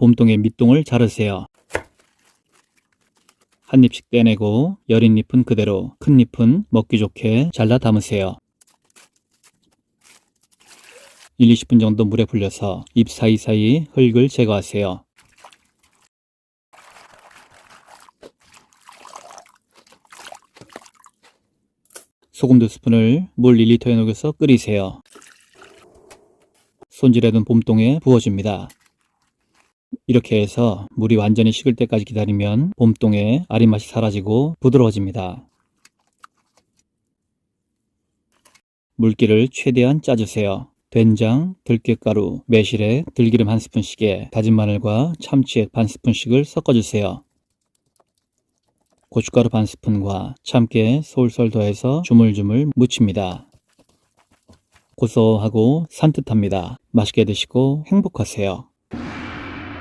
봄동의 밑동을 자르세요. 한 입씩 떼내고 여린 잎은 그대로 큰 잎은 먹기 좋게 잘라 담으세요. 1, 20분 정도 물에 불려서 잎 사이사이 흙을 제거하세요. 소금 두 스푼을 물 1리터에 녹여서 끓이세요. 손질해둔 봄동에 부어줍니다. 이렇게 해서 물이 완전히 식을 때까지 기다리면 봄동의 아린 맛이 사라지고 부드러워집니다. 물기를 최대한 짜주세요. 된장, 들깨가루, 매실에 들기름 한 스푼씩에 다진 마늘과 참치액 반 스푼씩을 섞어주세요. 고춧가루 반 스푼과 참깨 솔솔 더해서 주물주물 무칩니다. 고소하고 산뜻합니다. 맛있게 드시고 행복하세요.